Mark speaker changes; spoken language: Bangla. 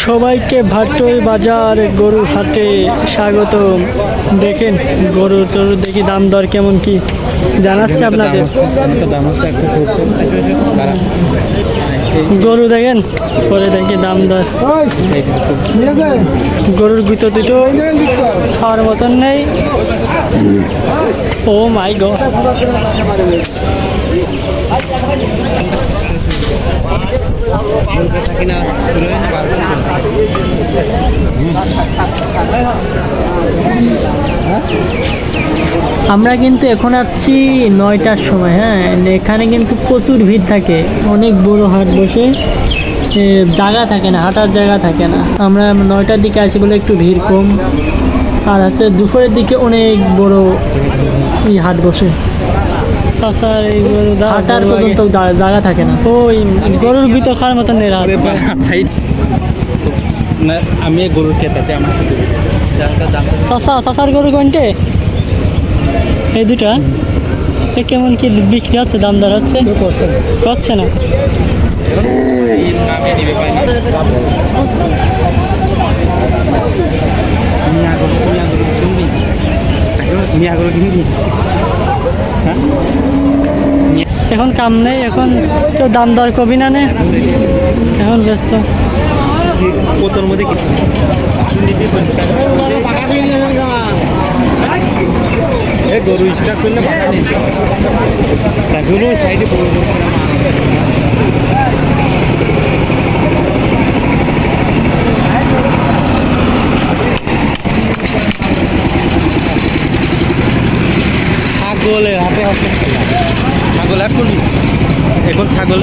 Speaker 1: সবাইকে ভাটই বাজার গরুর হাটে স্বাগত দেখেন গরু টরু দেখি দাম দর কেমন কি? জানাচ্ছে আপনাদের। গরু দেখেন পরে দেখি দাম দর। গরুর ভিতর দুটো খাওয়ার মতন নেই। ও মাই গো আমরা কিন্তু এখন আছি নয়টার সময় হ্যাঁ? এখানে কিন্তু প্রচুর ভিড় থাকে। অনেক বড় হাট বসে জায়গা থাকে না হাঁটার জায়গা থাকে না। আমরা নয়টার দিকে আছি বলে একটু ভিড় কম। আর হচ্ছে দুপুরের দিকে অনেক বড় এই হাট বসে। হাঁটার পর্যন্ত জায়গা থাকে না। ওই গরুর ভিতর খাওয়ার মতন নেই রাত।
Speaker 2: না আমি গরুর খেতাতে আমার
Speaker 1: শশা শশার গরু কোনটে? এই দুটা এ কেমন কি বিক্রি হচ্ছে দাম দর হচ্ছে? হচ্ছে না।
Speaker 2: হ্যাঁ?
Speaker 1: এখন কাম নেই এখন তো দাম দর কবি না নে। এখন ব্যস্ত।
Speaker 2: কতর মধ্যে কি গরু স্টার্ট করলে গরু সাইডে ছাগলের হাতে হাতে। ছাগল করবি এখন ছাগল